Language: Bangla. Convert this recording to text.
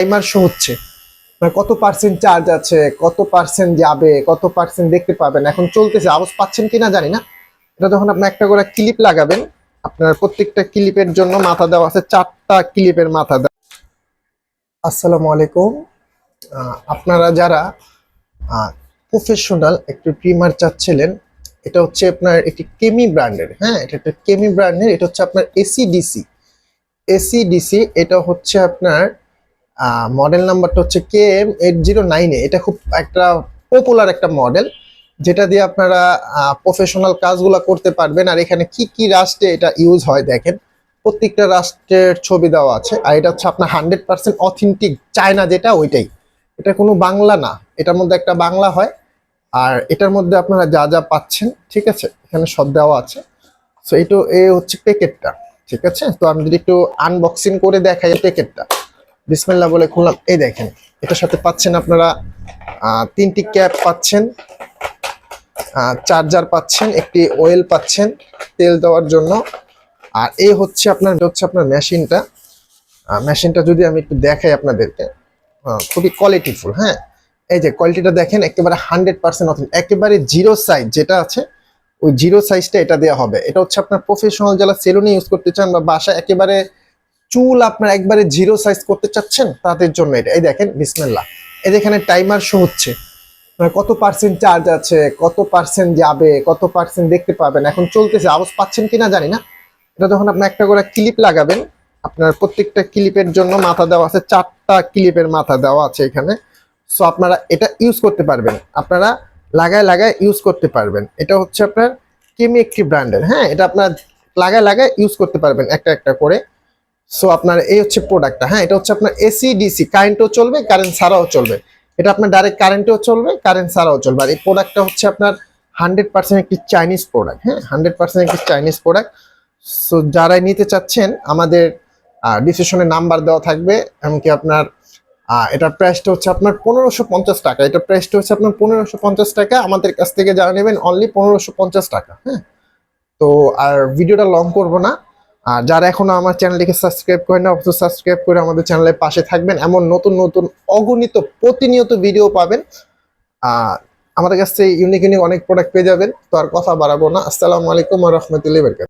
টাইমার শো হচ্ছে। মানে কত পার্সেন্ট চার্জ আছে, কত পার্সেন্ট যাবে, কত পার্সেন্ট দেখতে পাবেন, এখন চলতেছে, আওয়াজ পাচ্ছেন কিনা জানি না। এটা যখন আপনি একটা করে ক্লিপ লাগাবেন, আপনার প্রত্যেকটা ক্লিপের জন্য মাথা দেওয়া আছে, চারটা ক্লিপের মাথা দেওয়া আসসালামু আলাইকুম। আপনারা যারা প্রফেশনাল একটু প্রিমার চাচ্ছিলেন, এটা হচ্ছে আপনার একটি কেমি ব্র্যান্ডের হ্যাঁ এটা একটা কেমি ব্র্যান্ডের এটা হচ্ছে আপনার এসিডিসি এসিডিসি এটা হচ্ছে আপনার মডেল নাম্বারটা হচ্ছে কে এম এইট জিরো নাইনে এটা খুব একটা পপুলার একটা মডেল যেটা দিয়ে আপনারা প্রফেশনাল কাজগুলো করতে পারবেন। আর এখানে কি কি রাষ্ট্রে এটা ইউজ হয় দেখেন। প্রত্যেকটা রাষ্ট্রের ছবি দেওয়া আছে। আর এটা হচ্ছে আপনার হান্ড্রেড পার্সেন্ট অথেন্টিক চায়না যেটা, ওইটাই। এটা কোনো বাংলা না, এটার মধ্যে একটা বাংলা হয়। আর এটার মধ্যে আপনারা যা যা পাচ্ছেন, ঠিক আছে, এখানে সব দেওয়া আছে। সো এটা এ হচ্ছে প্যাকেটটা ঠিক আছে? তো আমি যদি একটু আনবক্সিং করে দেখাই প্যাকেটটা বিসমিল্লাহ বলে খুললাম। এই দেখেন, এটার সাথে পাচ্ছেন আপনারা তিনটি ক্যাপ পাচ্ছেন চার্জার পাচ্ছেন, একটি অয়েল পাচ্ছেন, তেল দেওয়ার জন্য। আর এই হচ্ছে আপনার হচ্ছে আপনার মেশিনটা। মেশিনটা যদি আমি একটু দেখাই আপনাদেরকে খুবই কোয়ালিটিফুল হ্যাঁ? এই যে কোয়ালিটিটা দেখেন, একেবারে হান্ড্রেড পার্সেন্ট একেবারে জিরো সাইজ যেটা আছে, ওই জিরো সাইজটা এটা দেওয়া হবে। এটা হচ্ছে আপনার প্রফেশনাল যারা সেলুনে ইউজ করতে চান বা বাসা একেবারে চুল আপনার একবারে জিরো সাইজ করতে চাচ্ছেন, তাদের জন্য এটা। এই দেখেন, বিসমিল্লাহ। এই যেখানে টাইমার শো হচ্ছে। মানে কত পার্সেন্ট চার্জ আছে, কত পার্সেন্ট যাবে, কত পার্সেন্ট দেখতে পাবেন। এখন চলতেছে, আওয়াজ পাচ্ছেন কিনা জানি না। এটা যখন আপনি একটা করে ক্লিপ লাগাবেন, আপনার প্রত্যেকটা ক্লিপের জন্য মাথা দেওয়া আছে, চারটা ক্লিপের মাথা দেওয়া আছে এখানে। সো আপনারা এটা ইউজ করতে পারবেন। আপনারা লাগায় লাগায় ইউজ করতে পারবেন। এটা হচ্ছে আপনার কেমি একটি ব্র্যান্ডের হ্যাঁ এটা আপনার লাগায় লাগায় ইউজ করতে পারবেন, একটা একটা করে। সো আপনার এই হচ্ছে প্রোডাক্টটা হ্যাঁ এটা হচ্ছে আপনার এসি ডিসি কারেন্টও চলবে কারেন্ট ছাড়াও চলবে। এটা আপনার ডাইরেক্ট কারেন্টেও চলবে কারেন্ট ছাড়াও চলবে। আর এই প্রোডাক্টটা হচ্ছে আপনার হান্ড্রেড পার্সেন্ট একটি চাইনিজ প্রোডাক্ট হ্যাঁ হান্ড্রেড পার্সেন্ট একটি চাইনিজ প্রোডাক্ট সো যারাই নিতে চাচ্ছেন, আমাদের ডিসিশনে নাম্বার দেওয়া থাকবে। এমনকি আপনার এটার প্রাইসটা হচ্ছে আপনার পনেরোশো পঞ্চাশ টাকা। এটা প্রাইসটা হচ্ছে আপনার পনেরোশো পঞ্চাশ টাকা। আমাদের কাছ থেকে যারা নেবেন অনলি পনেরোশো পঞ্চাশ টাকা। হ্যাঁ তো আর ভিডিওটা লং করব না। আর যারা এখনও আমার চ্যানেলটিকে সাবস্ক্রাইব করেন না, অবশ্যই সাবস্ক্রাইব করে আমাদের চ্যানেলের পাশে থাকবেন। এমন নতুন নতুন, অগণিত, প্রতিনিয়ত ভিডিও পাবেন। আর আমাদের কাছ থেকে ইউনিক ইউনিক অনেক প্রোডাক্ট পেয়ে যাবেন। তো আর কথা বাড়াবো না। আসসালামু আলাইকুম রহমতুল্লাহ বরকাত